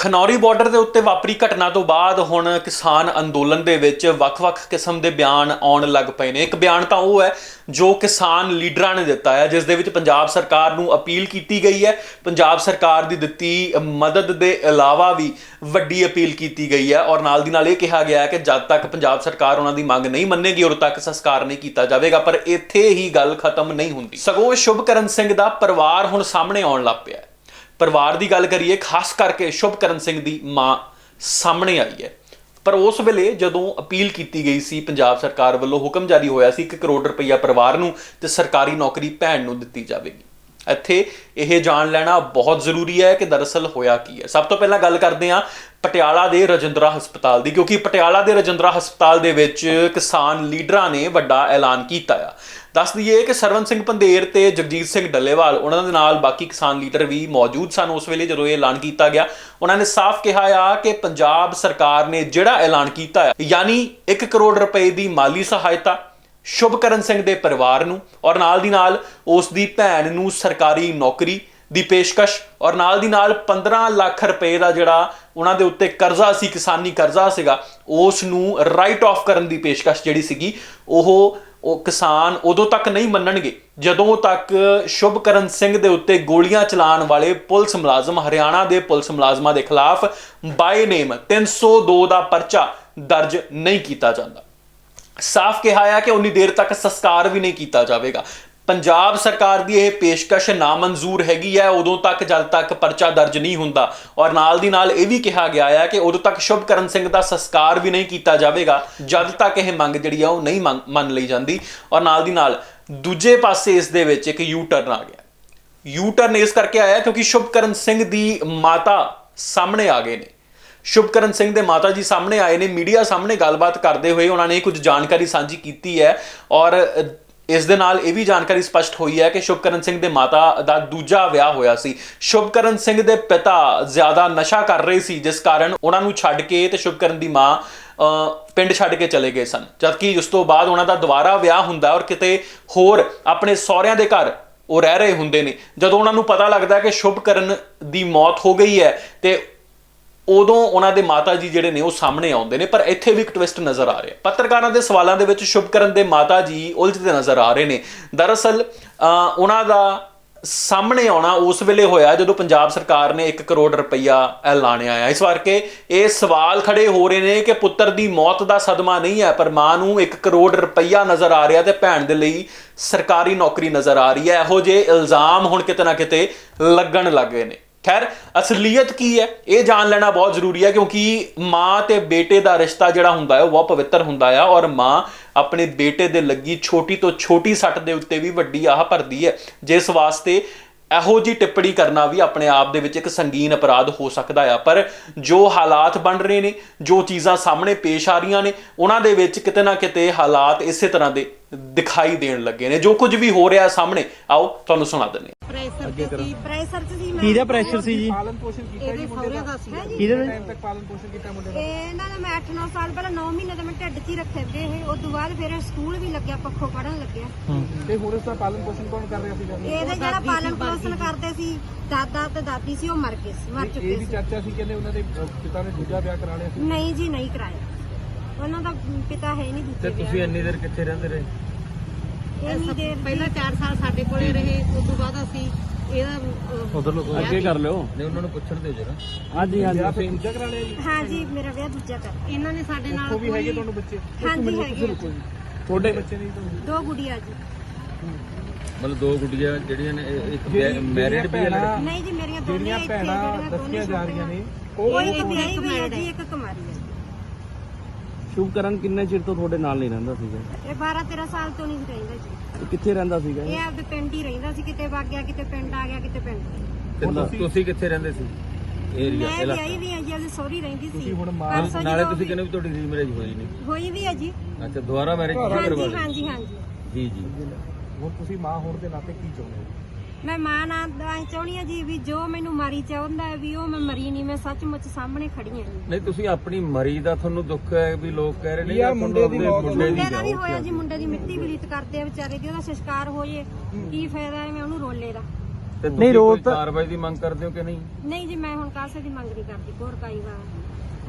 Khanauri border ਦੇ ਉੱਤੇ ਵਾਪਰੀ ਘਟਨਾ ਤੋਂ ਬਾਅਦ ਹੁਣ ਕਿਸਾਨ ਅੰਦੋਲਨ ਦੇ ਵਿੱਚ ਵੱਖ-ਵੱਖ ਕਿਸਮ ਦੇ ਬਿਆਨ ਆਉਣ ਲੱਗ ਪਏ ਨੇ। ਇੱਕ ਬਿਆਨ ਤਾਂ ਉਹ ਹੈ ਜੋ ਕਿਸਾਨ ਲੀਡਰਾਂ ਨੇ ਦਿੱਤਾ ਹੈ, ਜਿਸ ਦੇ ਵਿੱਚ ਪੰਜਾਬ ਸਰਕਾਰ ਨੂੰ ਅਪੀਲ ਕੀਤੀ ਗਈ ਹੈ। ਪੰਜਾਬ ਸਰਕਾਰ ਦੀ ਦਿੱਤੀ ਮਦਦ ਦੇ ਇਲਾਵਾ ਵੀ ਵੱਡੀ ਅਪੀਲ ਕੀਤੀ ਗਈ ਹੈ ਔਰ ਨਾਲ ਦੀ ਨਾਲ ਇਹ ਕਿਹਾ ਗਿਆ ਹੈ ਕਿ ਜਦ ਤੱਕ ਪੰਜਾਬ ਸਰਕਾਰ ਉਹਨਾਂ ਦੀ ਮੰਗ ਨਹੀਂ ਮੰਨੇਗੀ, ਉਦੋਂ ਤੱਕ ਸੰਸਕਾਰ ਨਹੀਂ ਕੀਤਾ ਜਾਵੇਗਾ, ਪਰ ਇੱਥੇ ਹੀ ਗੱਲ ਖਤਮ ਨਹੀਂ ਹੁੰਦੀ। ਸਗੋਂ ਸ਼ੁਭਕਰਨ ਸਿੰਘ ਦਾ ਪਰਿਵਾਰ ਹੁਣ ਸਾਹਮਣੇ ਆਉਣ ਲੱਗ ਪਿਆ ਪਰਿਵਾਰ ਦੀ ਗੱਲ ਕਰੀਏ, ਖਾਸ ਕਰਕੇ ਸ਼ੁਭਕਰਨ ਸਿੰਘ ਦੀ ਮਾਂ ਸਾਹਮਣੇ ਆਈ ਹੈ। ਪਰ ਉਸ ਵੇਲੇ ਜਦੋਂ ਅਪੀਲ ਕੀਤੀ ਗਈ ਸੀ, ਪੰਜਾਬ ਸਰਕਾਰ ਵੱਲੋਂ ਹੁਕਮ ਜਾਰੀ ਹੋਇਆ ਸੀ 1 ਕਰੋੜ ਰੁਪਈਆ ਪਰਿਵਾਰ ਨੂੰ ਤੇ ਸਰਕਾਰੀ ਨੌਕਰੀ ਭੈਣ ਨੂੰ ਦਿੱਤੀ ਜਾਵੇਗੀ। ਇੱਥੇ ਇਹ ਜਾਣ ਲੈਣਾ ਬਹੁਤ ਜ਼ਰੂਰੀ ਹੈ ਕਿ ਦਰਅਸਲ ਹੋਇਆ ਕੀ ਹੈ। ਸਭ ਤੋਂ ਪਹਿਲਾਂ ਗੱਲ ਕਰਦੇ ਹਾਂ ਪਟਿਆਲਾ ਦੇ ਰਜਿੰਦਰਾ ਹਸਪਤਾਲ ਦੀ, ਕਿਉਂਕਿ ਪਟਿਆਲਾ ਦੇ ਰਜਿੰਦਰਾ ਹਸਪਤਾਲ ਦੇ ਵਿੱਚ ਕਿਸਾਨ ਲੀਡਰਾਂ ਨੇ ਵੱਡਾ ਐਲਾਨ ਕੀਤਾ ਆ। ਦੱਸ ਦਈਏ ਕਿ ਸਰਵਨ ਸਿੰਘ ਪੰਧੇਰ ਤੇ ਜਗਜੀਤ ਸਿੰਘ ਡੱਲੇਵਾਲ, ਉਹਨਾਂ ਦੇ ਨਾਲ ਬਾਕੀ ਕਿਸਾਨ ਲੀਡਰ ਵੀ ਮੌਜੂਦ ਸਨ। ਉਸ ਵੇਲੇ ਜਦੋਂ ਇਹ ਐਲਾਨ ਕੀਤਾ ਗਿਆ, ਉਹਨਾਂ ਨੇ ਸਾਫ਼ ਕਿਹਾ ਆ ਕਿ ਪੰਜਾਬ ਸਰਕਾਰ ਨੇ ਜਿਹੜਾ ਐਲਾਨ ਕੀਤਾ ਹੈ ਯਾਨੀ 1 ਕਰੋੜ ਰੁਪਏ ਦੀ ਮਾਲੀ ਸਹਾਇਤਾ ਸ਼ੁਭਕਰਨ ਸਿੰਘ ਦੇ ਪਰਿਵਾਰ ਨੂੰ ਔਰ ਨਾਲ ਦੀ ਨਾਲ ਉਸ ਦੀ ਭੈਣ ਨੂੰ ਸਰਕਾਰੀ ਨੌਕਰੀ ਦੀ ਪੇਸ਼ਕਸ਼ ਔਰ ਨਾਲ ਦੀ ਨਾਲ 15 ਲੱਖ ਰੁਪਏ ਦਾ ਜਿਹੜਾ ਉਹਨਾਂ ਦੇ ਉੱਤੇ ਕਰਜ਼ਾ ਸੀ, ਕਿਸਾਨੀ ਕਰਜ਼ਾ ਸੀਗਾ, ਉਸ ਨੂੰ ਰਾਈਟ ਆਫ ਕਰਨ ਦੀ ਪੇਸ਼ਕਸ਼ ਜਿਹੜੀ ਸੀਗੀ, ਉਹ ਉਹ ਕਿਸਾਨ ਉਦੋਂ ਤੱਕ ਨਹੀਂ ਮੰਨਣਗੇ, ਜਦੋਂ ਤੱਕ ਸ਼ੁਭਕਰਨ ਸਿੰਘ ਦੇ ਉੱਤੇ ਗੋਲੀਆਂ ਚਲਾਉਣ ਵਾਲੇ ਪੁਲਿਸ ਮੁਲਾਜ਼ਮ, ਹਰਿਆਣਾ ਦੇ ਪੁਲਿਸ ਮੁਲਾਜ਼ਮਾਂ ਦੇ ਖਿਲਾਫ ਬਾਈ ਨੇਮ 302 ਦਾ ਪਰਚਾ ਦਰਜ ਨਹੀਂ ਕੀਤਾ ਜਾਂਦਾ। ਸਾਫ਼ ਕਿਹਾ ਆ ਕਿ ਉਨੀ ਦੇਰ ਤੱਕ ਸੰਸਕਾਰ ਵੀ ਨਹੀਂ ਕੀਤਾ ਜਾਵੇਗਾ। ਪੰਜਾਬ ਸਰਕਾਰ ਦੀ ਇਹ ਪੇਸ਼ਕਸ਼ ਨਾਮਨਜ਼ੂਰ ਹੈਗੀ ਹੈ ਉਦੋਂ ਤੱਕ ਜਦ ਤੱਕ ਪਰਚਾ ਦਰਜ ਨਹੀਂ ਹੁੰਦਾ। ਔਰ ਨਾਲ ਦੀ ਨਾਲ ਇਹ ਵੀ ਕਿਹਾ ਗਿਆ ਹੈ ਕਿ ਉਦੋਂ ਤੱਕ ਸ਼ੁਭਕਰਨ ਸਿੰਘ ਦਾ ਸੰਸਕਾਰ ਵੀ ਨਹੀਂ ਕੀਤਾ ਜਾਵੇਗਾ, ਜਦ ਤੱਕ ਇਹ ਮੰਗ ਜਿਹੜੀ ਆ ਉਹ ਨਹੀਂ ਮੰਨ- ਮੰਨ ਲਈ ਜਾਂਦੀ। ਔਰ ਨਾਲ ਦੀ ਨਾਲ ਦੂਜੇ ਪਾਸੇ ਇਸ ਦੇ ਵਿੱਚ ਇੱਕ ਯੂ ਟਰਨ ਆ ਗਿਆ। ਯੂ ਟਰਨ ਇਸ ਕਰਕੇ ਆਇਆ ਕਿਉਂਕਿ ਸ਼ੁਭਕਰਨ ਸਿੰਘ ਦੀ ਮਾਤਾ ਸਾਹਮਣੇ ਆ ਗਏ ਨੇ। ਸ਼ੁਭਕਰਨ ਸਿੰਘ ਦੇ ਮਾਤਾ ਜੀ ਸਾਹਮਣੇ ਆਏ ਨੇ, ਮੀਡੀਆ ਸਾਹਮਣੇ ਗੱਲਬਾਤ ਕਰਦੇ ਹੋਏ ਉਹਨਾਂ ਨੇ ਕੁਝ ਜਾਣਕਾਰੀ ਸਾਂਝੀ ਕੀਤੀ ਹੈ ਔਰ ਇਸ ਦੇ ਨਾਲ ਇਹ ਵੀ ਜਾਣਕਾਰੀ ਸਪਸ਼ਟ ਹੋਈ ਹੈ ਕਿ ਸ਼ੁਭਕਰਨ ਸਿੰਘ ਦੇ ਮਾਤਾ ਦਾ ਦੂਜਾ ਵਿਆਹ ਹੋਇਆ ਸੀ। ਸ਼ੁਭਕਰਨ ਸਿੰਘ ਦੇ ਪਿਤਾ ਜ਼ਿਆਦਾ ਨਸ਼ਾ ਕਰ ਰਹੇ ਸੀ, ਜਿਸ ਕਾਰਨ ਉਹਨਾਂ ਨੂੰ ਛੱਡ ਕੇ ਤੇ ਸ਼ੁਭਕਰਨ ਦੀ ਮਾਂ ਪਿੰਡ ਛੱਡ ਕੇ ਚਲੇ ਗਏ ਸਨ। ਜਦਕਿ ਉਸ ਤੋਂ ਬਾਅਦ ਉਹਨਾਂ ਦਾ ਦੁਬਾਰਾ ਵਿਆਹ ਹੁੰਦਾ ਔਰ ਕਿਤੇ ਹੋਰ ਆਪਣੇ ਸਹੁਰਿਆਂ ਦੇ ਘਰ ਉਹ ਰਹਿ ਰਹੇ ਹੁੰਦੇ ਨੇ। ਜਦੋਂ ਉਹਨਾਂ ਨੂੰ ਪਤਾ ਲੱਗਦਾ ਕਿ ਸ਼ੁਭਕਰਨ ਦੀ ਮੌਤ ਹੋ ਗਈ ਹੈ ਤੇ ਉਦੋਂ ਉਹਨਾਂ ਦੇ ਮਾਤਾ ਜੀ ਜਿਹੜੇ ਨੇ ਉਹ ਸਾਹਮਣੇ ਆਉਂਦੇ ਨੇ, ਪਰ ਇੱਥੇ ਵੀ ਇੱਕ ਟਵਿਸਟ ਨਜ਼ਰ ਆ ਰਿਹਾ। ਪੱਤਰਕਾਰਾਂ ਦੇ ਸਵਾਲਾਂ ਦੇ ਵਿੱਚ ਸ਼ੁਭਕਰਨ ਦੇ ਮਾਤਾ ਜੀ ਉਲਝਦੇ ਨਜ਼ਰ ਆ ਰਹੇ ਨੇ। ਦਰਅਸਲ ਉਹਨਾਂ ਦਾ ਸਾਹਮਣੇ ਆਉਣਾ ਉਸ ਵੇਲੇ ਹੋਇਆ ਜਦੋਂ ਪੰਜਾਬ ਸਰਕਾਰ ਨੇ 1 ਕਰੋੜ ਰੁਪਈਆ ਐਲਾਨਿਆ ਆ ਇਸ ਕਰਕੇ ਇਹ ਸਵਾਲ ਖੜੇ ਹੋ ਰਹੇ ਨੇ ਕਿ ਪੁੱਤਰ ਦੀ ਮੌਤ ਦਾ ਸਦਮਾ ਨਹੀਂ ਹੈ, ਪਰ ਮਾਂ ਨੂੰ 1 ਕਰੋੜ ਰੁਪਈਆ ਨਜ਼ਰ ਆ ਰਿਹਾ ਤੇ ਭੈਣ ਦੇ ਲਈ ਸਰਕਾਰੀ ਨੌਕਰੀ ਨਜ਼ਰ ਆ ਰਹੀ ਹੈ। ਇਹੋ ਜਿਹੇ ਇਲਜ਼ਾਮ ਹੁਣ ਕਿਤੇ ਨਾ ਕਿਤੇ ਲੱਗਣ ਲੱਗੇ ਨੇ। ਖੈਰ, ਅਸਲੀਅਤ ਕੀ ਹੈ? ਇਹ ਜਾਣ ਲੈਣਾ ਬਹੁਤ ਜ਼ਰੂਰੀ ਹੈ ਕਿਉਂਕਿ ਮਾਂ ਤੇ ਬੇਟੇ ਦਾ ਰਿਸ਼ਤਾ ਜਿਹੜਾ ਹੁੰਦਾ ਹੈ, ਉਹ ਬਹੁਤ ਪਵਿੱਤਰ ਹੁੰਦਾ ਆ ਔਰ ਮਾਂ ਆਪਣੇ ਬੇਟੇ ਦੇ ਲੱਗੀ ਛੋਟੀ ਤੋਂ ਛੋਟੀ ਸੱਟ ਦੇ ਉੱਤੇ ਵੀ ਵੱਡੀ ਆਹ ਭਰਦੀ ਹੈ, ਜਿਸ ਵਾਸਤੇ ਇਹੋ ਜੀ ਟਿੱਪਣੀ ਕਰਨਾ ਵੀ ਆਪਣੇ ਆਪ ਦੇ ਵਿੱਚ ਇੱਕ ਸੰਗੀਨ ਅਪਰਾਧ ਹੋ ਸਕਦਾ ਆ। ਪਰ ਜੋ ਹਾਲਾਤ ਬਣ ਰਹੇ ਨੇ, ਜੋ ਚੀਜ਼ਾਂ ਸਾਹਮਣੇ ਪੇਸ਼ ਆ ਰਹੀਆਂ ਨੇ, ਉਹਨਾਂ ਦੇ ਵਿੱਚ ਕਿਤੇ ਨਾ ਕਿਤੇ ਹਾਲਾਤ ਇਸੇ ਤਰ੍ਹਾਂ ਦੇ ਦਿਖਾਈ ਦੇਣ ਲੱਗੇ ਨੇ ਜੋ ਕੁਝ ਵੀ ਹੋ ਰਿਹਾ ਸਾਹਮਣੇ ਆਓ ਤੁਹਾਨੂੰ ਸੁਣਾ ਦਿੰਦੇ ਹਾਂ। ਪ੍ਰੈਸ਼ਰ ਤੇ ਸੀ ਪ੍ਰੈਸ਼ਰ ਸੀ ਮੈਂ ਕਿਹਦਾ ਪ੍ਰੈਸ਼ਰ ਸੀ ਜੀ? ਪਾਲਣ ਪੋਸ਼ਣ ਕੀਤਾ ਇਹਦੇ ਜੀ ਮੁੰਡੇ ਸਹੁਰਿਆਂ ਦਾ ਦਾ ਸੀ ਨੇ ਟਾਈਮ ਤੱਕ ਪਾਲਣ ਪੋਸ਼ਣ ਕੀਤਾ ਮੁੰਡੇ ਦਾ। ਇਹਨਾਂ ਦਾ ਮੈਂ 8-9 ਸਾਲ ਪਹਿਲਾਂ 9 ਮਹੀਨੇ ਦਾ ਮੈਂ ਢਿੱਡ 'ਚ ਹੀ ਰੱਖੇ ਤੇ ਇਹ। ਉਸ ਤੋਂ ਬਾਅਦ ਫਿਰ ਇਹ ਸਕੂਲ ਵੀ ਲੱਗਿਆ ਪੱਖੋਂ ਪੜਨ ਲੱਗਿਆ। ਤੇ ਹੁਣ ਇਸ ਦਾ ਪਾਲਣ ਪੋਸ਼ਣ ਕੌਣ ਕਰ ਰਿਹਾ ਸੀਗਾ ਇਹਦੇ ਜਿਹੜਾ ਪਾਲਣ ਪੋਸ਼ਣ ਕਰਦੇ ਸੀ ਦਾਦਾ ਤੇ ਦਾਦੀ ਸੀ ਉਹ ਮਰ ਗਏ ਸੀ ਮਰ ਇਹ ਚੁੱਕੇ ਵੀ ਸੀ। ਚਰਚਾ ਸੀ ਕਹਿੰਦੇ ਉਹਨਾਂ ਦੇ ਪਿਤਾ ਨੇ ਦੂਜਾ ਵਿਆਹ ਕਰਾ ਲਿਆ ਸੀ। ਨਹੀਂ ਜੀ ਨਹੀਂ ਕਰਾਇਆ। ਉਹਨਾਂ ਦਾ ਪਿਤਾ ਹੈ ਨਹੀਂ ਦੂਜੇ ਤੇ ਤੁਸੀਂ ਇੰਨੀ ਦੇਰ ਕਿੱਥੇ ਰਹਿੰਦੇ ਰਹੇ? ਇੰਨੀ ਦੇਰ ਪਹਿਲਾਂ 4 ਸਾਲ ਸਾਡੇ ਕੋਲੇ ਰਹੇ ਉਸ ਤੋਂ ਬਾਅਦ ਅਸੀਂ ਇਹਦਾ ਉਧਰ ਲੋਕ ਅੱਗੇ ਕਰ ਲਿਓ। ਨੇ ਉਹਨਾਂ ਨੂੰ ਪੁੱਛਣ ਦਿਓ ਜਰਾ। ਹਾਂਜੀ ਹਾਂਜੀ। ਵਿਆਹ ਫਿਰ ਦੂਜਾ ਕਰਾ ਲਿਆ ਜੀ। ਹਾਂ ਜੀ ਮੇਰਾ ਵਿਆਹ ਦੂਜਾ ਕਰ ਇਹਨਾਂ ਨੇ ਸਾਡੇ ਨਾਲ ਉਹ ਵੀ ਹੈਗੇ ਤੁਹਾਨੂੰ ਬੱਚੇ? ਹਾਂਜੀ ਹੈਗੇ ਆ। ਤੁਹਾਡੇ ਬੱਚੇ ਨਹੀਂ ਤੁਹਾਨੂੰ? ਦੋ ਗੁੜੀਆਂ ਜੀ। ਮਤਲਬ ਦੋ ਗੁੱਡੀਆਂ ਜਿਹੜੀਆਂ ਨੇ ਇਹ- ਇੱਕ ਮੈਰਿਡ ਵੀ ਹੈ ਲੜਕੀ। ਨਹੀਂ ਜੀ ਮੇਰੀਆਂ ਦੋਨੇ ਜਿਹੜੀਆਂ ਇੱਥੇ ਭੈਣਾਂ ਜਿਹੜੀਆਂ ਦੋਨੇ ਦੱਸੀਆਂ ਜਾ ਰਹੀਆਂ ਨੇ ਉਹ ਉਹ ਇੱਕ ਵਿਆਹੀ ਹੋਈ ਹੈ ਜੀ ਇੱਕ ਕੁਮਾਰੀ ਹੈ। ਸ਼ੁਭਕਰਨ ਕਿੰਨੇ ਚਿਰ ਤੋਂ ਤੁਹਾਡੇ ਨਾਲ ਨਹੀਂ ਰਹਿੰਦਾ ਸੀਗਾ? ਇਹ 12 13 ਸਾਲ ਤੋਂ ਨਹੀਂ ਰਹਿੰਦਾ ਜੀ। ਇਹ ਕਿੱਥੇ ਰਹਿੰਦਾ ਸੀਗਾ ਇਹ? ਆਪਦੇ ਪਿੰਡ ਹੀ ਰਹਿੰਦਾ ਸੀ ਕਿਤੇ ਵਗ ਗਿਆ ਕਿਤੇ ਪਿੰਡ ਆ ਗਿਆ ਕਿਤੇ ਪਿੰਡ। ਤੇ ਤੁਸੀਂ- ਤੁਸੀਂ ਕਿੱਥੇ ਰਹਿੰਦੇ ਸੀ? ਏਰੀਆ ਮੈਂ ਇਲਾਕਾ। ਵਿਆਹੀ ਵੀ ਹਾਂ ਜੀ ਆਪਦੀ ਸਹੁਰੀ ਰਹਿੰਦੀ ਸੀ। ਤੁਸੀਂ ਹੁਣ ਮਾਂ- ਪਰਸੋਂ ਨਾਲੇ ਜਦੋਂ ਤੁਸੀਂ ਕਹਿੰਦੇ ਵੀ ਤੁਹਾਡੀ ਰੀਮੈਰਿਜ ਹੋਈ ਨਹੀਂ। ਹੋਈ ਵੀ ਹੈ ਜੀ। ਅੱਛਾ ਦੁਬਾਰਾ ਮੈਰਿਜ ਕਰਵਾ ਹਾਂਜੀ ਲਈ ਹਾਂਜੀ ਹਾਂਜੀ। ਜੀ ਜੀ। ਹੁਣ ਤੁਸੀਂ ਮਾਂ ਹੋਣ ਦੇ ਨਾਤੇ ਕੀ ਚਾਹੁੰਦੇ ਹੋ? ਮੈਂ ਮਾਂ ਨਾਲ ਦਾ ਚਾਹੁੰਦੀ ਹਾਂ ਜੀ ਵੀ ਜੋ ਮੈਨੂੰ ਮਾਰੀ ਚਾਹੁੰਦਾ ਹੈ ਵੀ ਉਹ ਮੈਂ ਮਰੀ ਨਹੀਂ ਮੈਂ ਸੱਚਮੁੱਚ ਸਾਹਮਣੇ ਖੜੀ ਹਾਂ ਜੀ। ਨਹੀਂ ਤੁਸੀਂ ਆਪਣੀ ਮਰੀ ਦਾ ਤੁਹਾਨੂੰ ਦੁੱਖ ਹੈ ਵੀ ਲੋਕ ਕਹਿ ਰਹੇ ਨੇ ਯਾਰ ਮੁੰਡੇ ਦੀ ਮੁੰਡੇ ਦੀ ਮੁੰਡੇ ਦਾ ਵੀ। ਹੋਇਆ ਜੀ ਮੁੰਡੇ ਦੀ ਮਿੱਟੀ ਬਲੀਤ ਕਰਦੇ ਆ ਵਿਚਾਰੇ ਦੀ ਉਹਦਾ ਸੰਸਕਾਰ ਹੋ ਜੇ ਕੀ ਫਾਇਦਾ ਹੈ ਮੈਂ ਉਹਨੂੰ ਰੋਲੇ ਦਾ। ਤੇ ਨਹੀਂ, ਤੁਸੀਂ ਰੋਜ਼ ਕੋਈ ਤਾਂ- ਕਾਰਵਾਈ ਦੀ ਮੰਗ ਕਰਦੇ ਹੋ ਕਿ ਨਹੀਂ? ਨਹੀਂ ਜੀ ਮੈਂ ਹੁਣ ਕਾਸੇ ਦੀ ਮੰਗ ਨਹੀਂ ਕਰਦੀ ਕੋਰ ਕਾਈ ਵਾਰ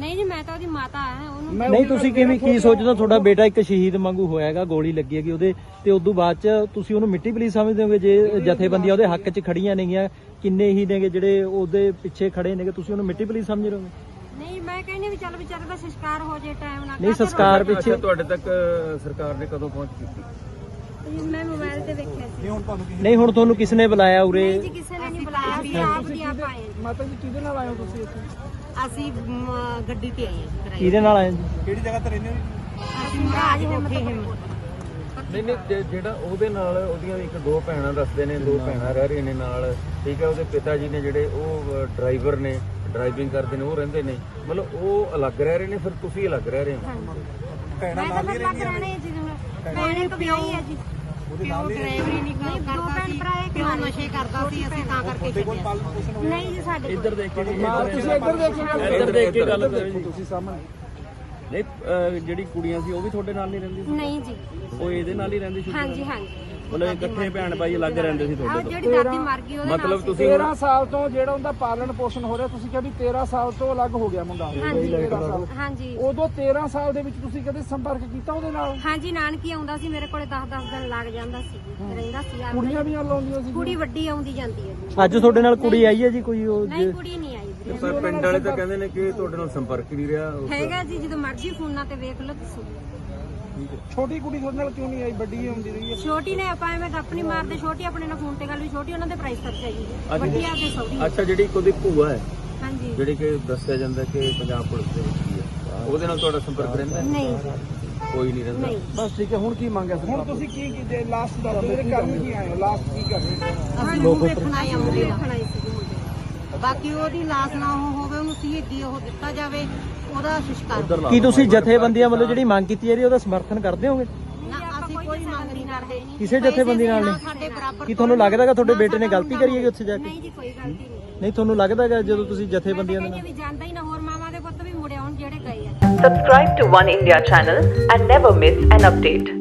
ਨਹੀਂ ਜੀ ਮੈਂ ਤਾਂ ਉਹਦੀ ਮਾਤਾ ਆ ਉਹਨੂੰ ਨਹੀਂ ਤੁਸੀਂ ਕਿਵੇਂ ਕੀ ਸੋਚਦੇ ਹੋ? ਤੁਹਾਡਾ ਬੇਟਾ ਇੱਕ ਸ਼ਹੀਦ ਵਾਂਗੂ ਹੋਇਆ ਹੈਗਾ ਗੋਲੀ ਲੱਗੀ ਹੈਗੀ ਉਹਦੇ ਤੇ ਉਦੋਂ ਬਾਅਦ ਚ ਤੁਸੀਂ ਉਹਨੂੰ ਮਿੱਟੀ ਪਲੀਸ ਸਮਝਦੇ ਹੋਗੇ ਜੇ ਜਥੇਬੰਦੀਆਂ ਉਹਦੇ ਹੱਕ 'ਚ ਖੜੀਆਂ ਨੇਗੀਆਂ ਕਿੰਨੇ ਹੀ ਨੇਗੇ ਜਿਹੜੇ ਉਹਦੇ ਪਿੱਛੇ ਖੜੇ ਨੇਗੇ ਤੁਸੀਂ ਉਹਨੂੰ ਮਿੱਟੀ ਪਲੀਸ ਸਮਝ ਰਹੇ ਹੋ? ਨਹੀਂ ਮੈਂ ਕਹਿੰਦੀ ਵੀ ਚੱਲ ਵਿਚਾਰੇ ਦਾ ਸੰਸਕਾਰ ਹੋ ਜੇ ਟਾਈਮ ਨਾਲ ਨਹੀਂ ਸੰਸਕਾਰ ਪਿੱਛੇ ਤੁਹਾਡੇ ਤੱਕ ਸਰਕਾਰ ਨੇ ਕਦੋਂ ਪਹੁੰਚ ਕੀਤੀ? ਮੈਂ ਮੋਬਾਈਲ ਤੇ ਵੇਖਿਆ ਸੀ। ਨਹੀਂ ਹੁਣ ਤੁਹਾਨੂੰ ਕਿਸੇ ਨਹੀਂ ਹੁਣ ਤੁਹਾਨੂੰ ਕਿਸ ਨੇ ਬੁਲਾਇਆ ਉਰੇ? ਨਹੀਂ ਜੀ ਕਿਸੇ ਨੇ ਨਹੀਂ ਬੁਲਾਇਆ ਸੀ ਆਪ ਦੀ ਆਪ ਆਏ ਹਾਂ ਜੀ। ਮਾਤਾ ਜੀ ਕਿਹਦੇ ਨਾਲ ਆਏ ਹੋ ਤੁਸੀਂ ਇੱਥੇ? ਅਸੀਂ ਮ, ਗੱਡੀ ਤੇ ਆਏ ਹਾਂ ਕਿਰਾਏ ਕਿਹਦੇ ਨਾਲ ਆਏ? ਜੀ ਕਿਹੜੀ ਜਗ੍ਹਾ ਤੇ ਰਹਿੰਦੇ ਹੋ ਜੀ? ਅਸੀਂ ਮਹਾਰਾਜ ਹਿੰਮਤ ਨਹੀਂ ਨਹੀਂ ਜੇ- ਜਿਹੜਾ ਉਹਦੇ ਨਾਲ ਉਹਦੀਆਂ ਇੱਕ ਦੋ ਭੈਣਾਂ ਦੱਸਦੇ ਨੇ ਦੋ ਭੈਣਾਂ ਰਹਿ ਰਹੀਆਂ ਨੇ ਨਾਲ। ਠੀਕ ਹੈ ਉਹਦੇ ਪਿਤਾ ਜੀ ਨੇ ਜਿਹੜੇ ਉਹ ਡਰਾਈਵਰ ਨੇ ਡਰਾਈਵਿੰਗ ਕਰਦੇ ਨੇ ਉਹ ਰਹਿੰਦੇ ਨੇ। ਮਤਲਬ ਉਹ ਅਲੱਗ ਰਹਿ ਰਹੇ ਨੇ ਫਿਰ ਤੁਸੀਂ ਅਲੱਗ ਰਹਿ ਰਹੇ ਹੋ? ਭੈਣਾਂ ਮੈਂ ਤਾਂ ਫਿਰ ਲੱਗ ਰਹਿਣੇ ਜੀ ਜਿਵੇਂ ਭੈਣੇ ਇੱਕ ਵਿਆਹੀ ਹੈ ਜੀ। ਡਰਾਈਵਰੀ ਨਹੀਂ ਕਰਦਾ ਸੀ। ਨਸ਼ੇ ਕਰਦਾ ਸੀ ਅਸੀਂ ਤਾਂ ਕਰਕੇ ਛੱਡਿਆ ਪਾਲਣ ਪੋਸ਼ਣ ਹੋਇਆ ਨਹੀਂ ਜੀ ਸਾਡੇ ਕੋਲ ਦੇਖ ਕੇ ਤੁਸੀਂ ਇੱਧਰ ਦੇਖੋ ਇੱਧਰ ਦੇਖ ਕੇ ਗੱਲ ਕਰੋ ਜੀ। ਤੁਸੀਂ ਸਾਹਮਣੇ। ਨਹੀਂ ਅਹ ਜਿਹੜੀ ਕੁੜੀਆਂ ਸੀ ਉਹ ਵੀ ਤੁਹਾਡੇ ਨਾਲ ਨਹੀਂ ਰਹਿੰਦੀ ਨਹੀਂ ਜੀ। ਉਹ ਇਹਦੇ ਨਾਲ ਹੀ ਰਹਿੰਦੀ ਸੀ ਹਾਂਜੀ ਹਾਂਜੀ। ਮਤਲਬ ਇਕੱਠੇ ਭੈਣ ਭਾਈ ਅਲੱਗ ਰਹਿੰਦੇ ਸੀ ਆਹ ਜਿਹੜੀ ਦਾਦੀ ਮਰ ਗਈ ਉਹਦੇ ਨਾਲ ਮਤਲਬ ਸੀ। ਤੁਸੀਂ 13 ਸਾਲ ਤੋਂ ਜਿਹੜਾ ਉਹਦਾ ਪਾਲਣ ਪੋਸ਼ਣ ਹੋ ਰਿਹਾ ਤੁਸੀਂ ਕਿਹਾ ਵੀ 13 ਸਾਲ ਤੋਂ ਅਲੱਗ ਹੋ ਗਿਆ ਮੁੰਡਾ। ਹਾਂਜੀ 13 ਸਾਲ। ਹਾਂਜੀ। ਉਦੋਂ 13 ਸਾਲ ਦੇ ਵਿੱਚ ਤੁਸੀਂ ਕਦੇ ਸੰਪਰਕ ਕੀਤਾ ਉਹਦੇ ਨਾਲ? ਹਾਂਜੀ ਨਾਨਕੀ ਆਉਂਦਾ ਸੀ ਮੇਰੇ ਕੋਲੇ 10-10 ਦਿਨ ਲੱਗ ਜਾਂਦਾ ਸੀ। ਰਹਿੰਦਾ ਸੀ ਆ ਕੁੜੀਆਂ ਵੀ ਲਾਉਂਦੀਆਂ ਸੀ ਕੁੜੀ ਵੱਡੀ ਆਉਂਦੀ ਜਾਂਦੀ ਹੈ ਜੀ। ਅੱਜ ਤੁਹਾਡੇ ਨਾਲ ਕੁੜੀ ਆਈ ਹੈ ਜੀ ਕੋਈ ਉਹ ਨਹੀਂ ਕੁੜੀ ਨਹੀਂ। ਵੀਰੇ ਪਰ ਪਿੰਡ ਵਾਲੇ ਤਾਂ ਕਹਿੰਦੇ ਨੇ ਕਿ ਤੁਹਾਡੇ ਨਾਲ ਸੰਪਰਕ ਹੀ ਨਹੀਂ ਰਿਹਾ ਹੈਗਾ ਜੀ ਜਦੋਂ ਮਰਜ਼ੀ ਫੋਨਾਂ ਤੇ ਵੇਖ ਲਓ ਤੁਸੀਂ। ਛੋਟੀ ਕੁੜੀ ਤੁਹਾਡੇ ਨਾਲ ਕਿਉਂ ਨਹੀਂ ਆਈ? ਵੱਡੀ ਹੀ ਹੁੰਦੀ ਰਹੀ ਹੈ। ਛੋਟੀ ਨੇ ਆਪਾਂ ਐਵੇਂ ਗੱਪ ਨਹੀਂ ਮਾਰਦੇ ਛੋਟੀ ਆਪਣੇ ਨਾਲ ਫੋਨ ਤੇ ਗੱਲ ਵੀ ਛੋਟੀ ਉਹਨਾਂ ਦੇ ਪ੍ਰਾਈਸ ਖਰਚਾ ਜੀ। ਵੱਡੀ ਆਪਦੇ ਸੌਦੀ ਅੱਛਾ ਜਿਹੜੀ ਇੱਕ ਉਹਦੀ ਭੂਆ ਹੈ ਹਾਂਜੀ। ਜਿਹੜੀ ਕਿ ਦੱਸਿਆ ਜਾਂਦਾ ਕਿ ਪੰਜਾਬ ਪੁਲਿਸ ਦੇ ਵਿੱਚ ਹੀ ਹੈ। ਉਹਦੇ ਨਾਲ ਤੁਹਾਡਾ ਸੰਪਰਕ ਰਹਿੰਦਾ ਹੈ? ਨਹੀਂ। ਕੋਈ ਨਹੀਂ ਰਹਿੰਦਾ। ਨਹੀਂ। ਬਸ ਠੀਕ ਹੈ ਹੁਣ ਕੀ ਮੰਗਿਆ ਹੁਣ ਤੁਸੀਂ ਕੀ ਕੀਤੇ? ਲਾਸਟ ਦੱਸੋ ਜਿਹੜੇ ਕਰਨ ਕੀ ਆਏ ਹੋ? ਲਾਸਟ ਕੀ ਕਰ ਰਹੇ ਹੋ ਅਸੀਂ ਨੂੰ ਵੇਖਣ ਆਏ ਹਾਂ ਮੁੰਡੇ ਦਾ। ਬਾਕੀ ਉਹਦੀ ਲਾਸ਼ ਨਾ ਉਹ ਹੋਵੇ ਉਹਨੂੰ ਸ਼ਹੀਦੀ ਉਹ ਦਿੱਤਾ ਜਾਵੇ ਉਹਦਾ ਸੰਸਕਾਰ ਕੀ ਤੁਸੀਂ ਜਥੇਬੰਦੀਆਂ ਵੱਲੋਂ ਜਿਹੜੀ ਮੰਗ ਕੀਤੀ ਜਾ ਰਹੀ ਹੈ ਉਹਦਾ ਸਮਰਥਨ ਕਰਦੇ ਹੋਗੇ? ਨਾ ਅਸੀਂ ਕੋਈ ਮੰਗ ਨਹੀਂ ਕਰਦੇ। ਕਿਸੇ ਜਥੇਬੰਦੀ ਨਾਲ ਨਹੀਂ। ਸਾਡੇ ਬਰਾਬਰ ਕੀ ਤੁਹਾਨੂੰ ਲੱਗਦਾ ਕਿ ਤੁਹਾਡੇ ਬੇਟੇ ਨੇ ਗਲਤੀ ਕਰੀ ਹੈ ਕਿ ਉੱਥੇ ਜਾ ਕੇ? ਨਹੀਂ ਜੀ ਕੋਈ ਗਲਤੀ ਨਹੀਂ। ਨਹੀਂ ਤੁਹਾਨੂੰ ਲੱਗਦਾ ਕਿ ਜਦੋਂ ਤੁਸੀਂ ਜਥੇਬੰਦੀਆਂ ਦੇ ਨਾਲ ਵੀ ਜਾਂਦਾ ਹੀ ਨਾ ਹੋਰ ਮਾਵਾਂ ਦੇ ਪੁੱਤ ਵੀ ਮੁੜੇ ਆਉਣ ਜਿਹੜੇ ਗਏ ਆ। Subscribe to One India channel and never miss an update.